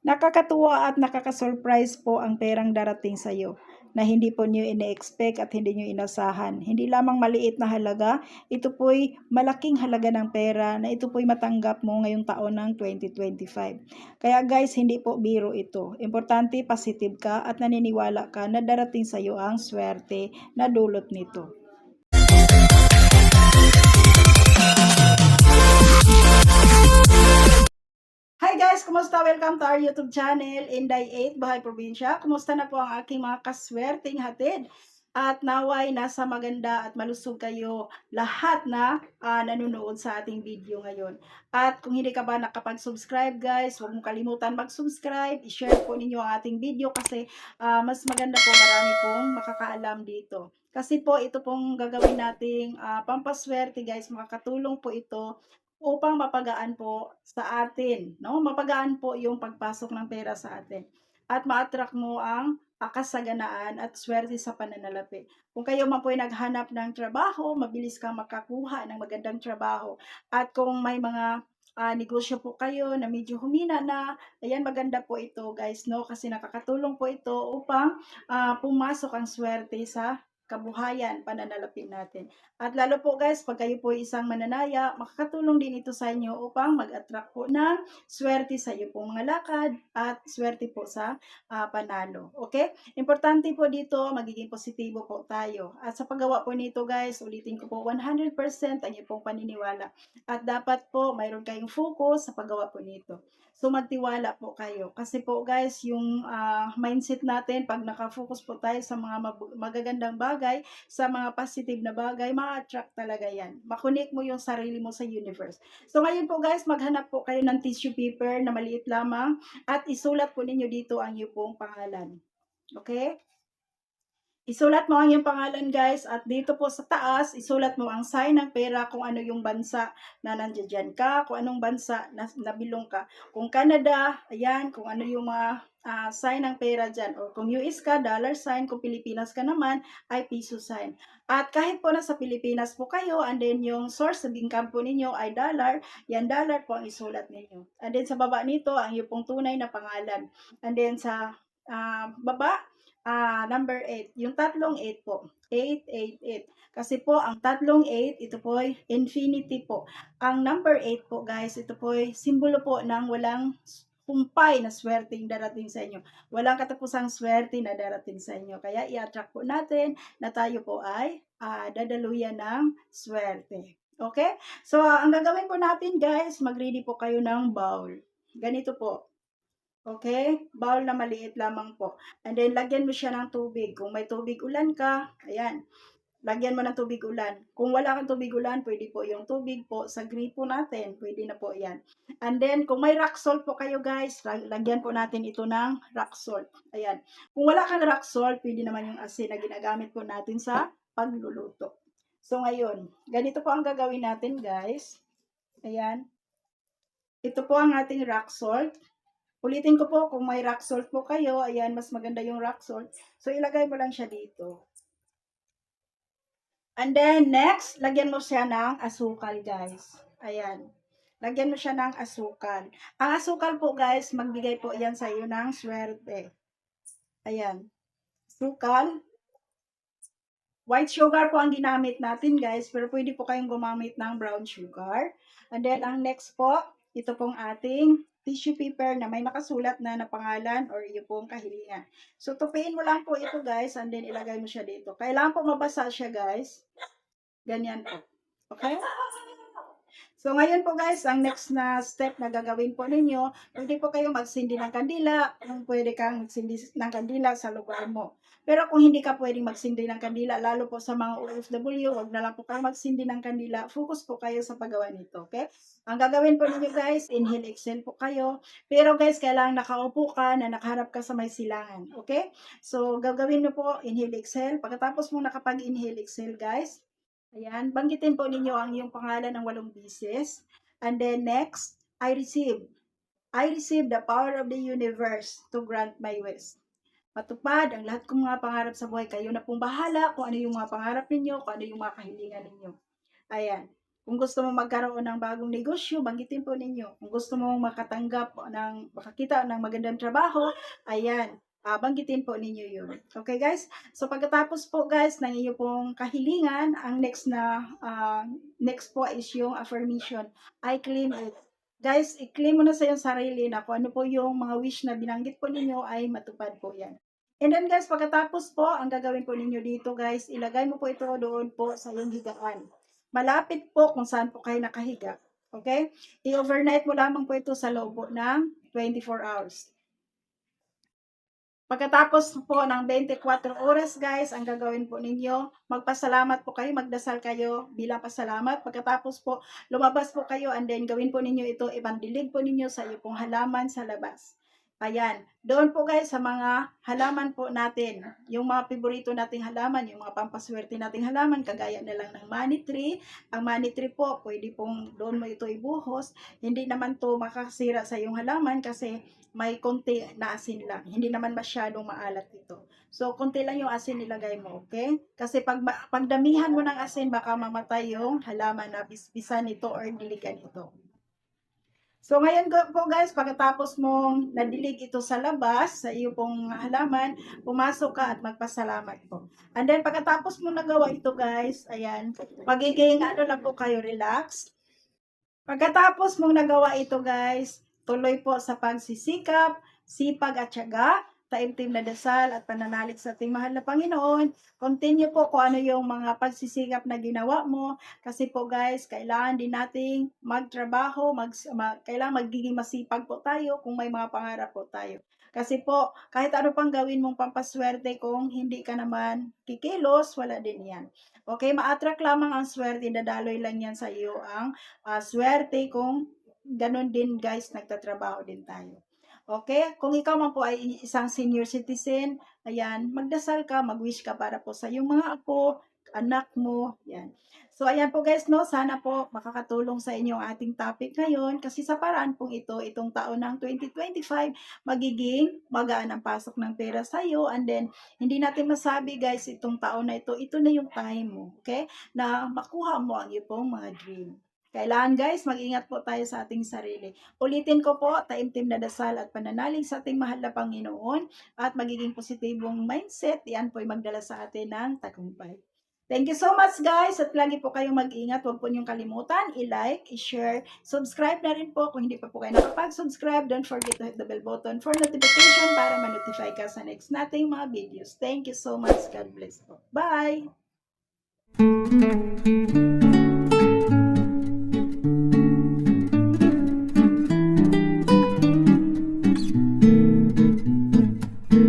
Nakakatuwa at nakaka-surprise po ang perang darating sa iyo na hindi po niyo ine-expect at hindi niyo inasahan. Hindi lamang maliit na halaga, ito po'y malaking halaga ng pera na ito po'y matanggap mo ngayong taon ng 2025. Kaya guys, hindi po biro ito. Importante, positive ka at naniniwala ka na darating sa iyo ang swerte na dulot nito. Hi guys! Kumusta? Welcome to our YouTube channel, Inday 8, Bahay Probinsya. Kumusta na po ang aking mga kaswerteng hatid? At naway nasa maganda at malusog kayo lahat na ah, nanonood sa ating video ngayon. At kung hindi ka ba nakapag-subscribe guys, huwag mong kalimutan mag-subscribe. I-share po ninyo ang ating video kasi ah, mas maganda po marami pong makakaalam dito. Kasi po ito pong gagawin nating ah, pampaswerte guys, makakatulong po ito upang mapagaan po sa atin, no? Mapagaan po yung pagpasok ng pera sa atin. At ma-attract mo ang kasaganaan at swerte sa pananalapi. Kung kayo man po ay naghanap ng trabaho, mabilis kang makakuha ng magandang trabaho. At kung may mga ah, negosyo po kayo na medyo humina na, ayan maganda po ito guys, no? Kasi nakakatulong po ito upang ah, pumasok ang swerte sa kabuhayan, pananalapin natin. At lalo po guys, pag kayo po isang mananaya, makakatulong din ito sa inyo upang mag-attract po ng swerte sa iyo pong mga lakad at swerte po sa ah, panalo. Okay? Importante po dito, magiging positibo po tayo. At sa paggawa po nito guys, ulitin ko po 100% ang iyong pong paniniwala. At dapat po mayroon kayong focus sa paggawa po nito. So magtiwala po kayo. Kasi po guys, yung ah, mindset natin, pag nakafocus po tayo sa mga magagandang bagay, sa mga positive na bagay, ma-attract talaga yan. Makunik mo yung sarili mo sa universe. So ngayon po guys, maghanap po kayo ng tissue paper na maliit lamang at isulat po ninyo dito ang iyong pong pangalan. Okay? Isulat mo ang iyong pangalan guys at dito po sa taas, isulat mo ang sign ng pera kung ano yung bansa na nandiyan ka, kung anong bansa na nabilong ka. Kung Canada, ayan, kung ano yung mga ah, sign ng pera dyan. O kung US ka, dollar sign. Kung Pilipinas ka naman, ay piso sign. At kahit po nasa Pilipinas po kayo, and then yung source of income po ninyo ay dollar, yan dollar po ang isulat ninyo. And then sa baba nito, ang iyong tunay na pangalan. And then sa ah, baba, ah, number 8. Yung tatlong 8 po. 888. Kasi po, ang tatlong 8, ito po ay infinity po. Ang number 8 po, guys, ito po ay simbolo po ng walang humpay na swerte yung darating sa inyo. Walang katapusang swerte na darating sa inyo. Kaya i-attract po natin na tayo po ay ah, dadaluyan ng swerte. Okay? So, ang gagawin po natin, guys, mag-ready po kayo ng bowl. Ganito po. Okay? Bowl na maliit lamang po. And then, lagyan mo siya ng tubig. Kung may tubig ulan ka, ayan, lagyan mo ng tubig ulan. Kung wala kang tubig ulan, pwede po yung tubig po sa gripo natin. Pwede na po yan. And then, kung may rock salt po kayo guys, lag- lagyan po natin ito ng rock salt. Ayan. Kung wala kang rock salt, pwede naman yung asin na ginagamit po natin sa pagluluto. So, ngayon, ganito po ang gagawin natin guys. Ayan. Ito po ang ating rock salt. Ulitin ko po, kung may rock salt po kayo, ayan, mas maganda yung rock salt. So, ilagay mo lang siya dito. And then, next, lagyan mo siya ng asukal, guys. Ayan. Lagyan mo siya ng asukal. Ang asukal po, guys, magbigay po yan sa iyo ng swerte. Ayan. Asukal. White sugar po ang ginamit natin, guys. Pero pwede po kayong gumamit ng brown sugar. And then, ang next po, ito pong ating tissue paper na may nakasulat na na pangalan or iyo pong kahilingan. So, tupiin mo lang po ito, guys, and then ilagay mo siya dito. Kailangan po mabasa siya, guys. Ganyan po. Okay? So, ngayon po guys, ang next na step na gagawin po ninyo, pwede po kayong magsindi ng kandila, kung pwede kang magsindi ng kandila sa lugar mo. Pero kung hindi ka pwedeng magsindi ng kandila, lalo po sa mga OFW, wag na lang po kayo magsindi ng kandila. Focus po kayo sa paggawa nito, okay? Ang gagawin po ninyo guys, inhale, exhale po kayo. Pero guys, kailangan nakaupo ka na nakaharap ka sa may silangan, okay? So, gagawin nyo po, inhale, exhale. Pagkatapos mo nakapag-inhale, exhale guys, Ayan, banggitin po ninyo ang iyong pangalan ng walong bisis. And then next, I receive. I receive the power of the universe to grant my wish. Matupad ang lahat kong mga pangarap sa buhay. Kayo na pong bahala kung ano yung mga pangarap ninyo, kung ano yung mga kahilingan ninyo. Ayan. Kung gusto mo magkaroon ng bagong negosyo, banggitin po ninyo. Kung gusto mo makatanggap ng, makakita ng magandang trabaho, ayan, ah, banggitin po ninyo yun. Okay guys? So pagkatapos po guys ng iyo pong kahilingan, ang next na, ah, next po is yung affirmation. I claim it. Guys, i-claim mo na sa iyong sarili na kung ano po yung mga wish na binanggit po ninyo ay matupad po yan. And then guys, pagkatapos po, ang gagawin po ninyo dito guys, ilagay mo po ito doon po sa iyong higaan. Malapit po kung saan po kayo nakahiga. Okay? I-overnight mo lamang po ito sa loob ng 24 hours. Pagkatapos po ng 24 oras guys, ang gagawin po ninyo, magpasalamat po kayo, magdasal kayo bilang pasalamat. Pagkatapos po, lumabas po kayo and then gawin po ninyo ito, ibandilig po ninyo sa iyo pong halaman sa labas. Ayan. Doon po guys sa mga halaman po natin. Yung mga paborito nating halaman, yung mga pampaswerte nating halaman, kagaya na lang ng money tree. Ang money tree po, pwede pong doon mo ito ibuhos. Hindi naman to makasira sa yung halaman kasi may konti na asin lang. Hindi naman masyadong maalat ito. So, konti lang yung asin nilagay mo, okay? Kasi pag pagdamihan mo ng asin, baka mamatay yung halaman na bisbisan nito or diligan ito. So ngayon po guys, pagkatapos mong nadilig ito sa labas, sa iyo pong halaman, pumasok ka at magpasalamat po. And then pagkatapos mo nagawa ito guys, ayan, magiging ano lang po kayo, relax. Pagkatapos mong nagawa ito guys, tuloy po sa pagsisikap, sipag at syaga, taimtim na dasal at pananalig sa ating mahal na Panginoon. Continue po kung ano yung mga pagsisikap na ginawa mo. Kasi po guys, kailangan din nating magtrabaho, mag, ma- kailangan magiging masipag po tayo kung may mga pangarap po tayo. Kasi po, kahit ano pang gawin mong pampaswerte kung hindi ka naman kikilos, wala din yan. Okay, ma-attract lamang ang swerte, dadaloy lang yan sa iyo ang ah, swerte kung ganun din guys, nagtatrabaho din tayo. Okay? Kung ikaw man po ay isang senior citizen, ayan, magdasal ka, mag-wish ka para po sa iyong mga apo, anak mo, yan. So, ayan po guys, no, sana po makakatulong sa inyo ang ating topic ngayon kasi sa paraan pong ito, itong taon ng 2025, magiging magaan ang pasok ng pera sa iyo and then, hindi natin masabi guys, itong taon na ito, ito na yung time mo, okay? Na makuha mo ang iyong mga dream. Kailangan guys, mag-ingat po tayo sa ating sarili. Ulitin ko po, taimtim na dasal at pananalig sa ating mahal na Panginoon at magiging positibong mindset, yan po ay magdala sa atin ng tagumpay. Thank you so much guys at lagi po kayong mag-ingat. Huwag po niyong kalimutan, i-like, i-share, subscribe na rin po kung hindi pa po kayo nakapag-subscribe. Don't forget to hit the bell button for notification para ma-notify ka sa next nating mga videos. Thank you so much. God bless po. Bye!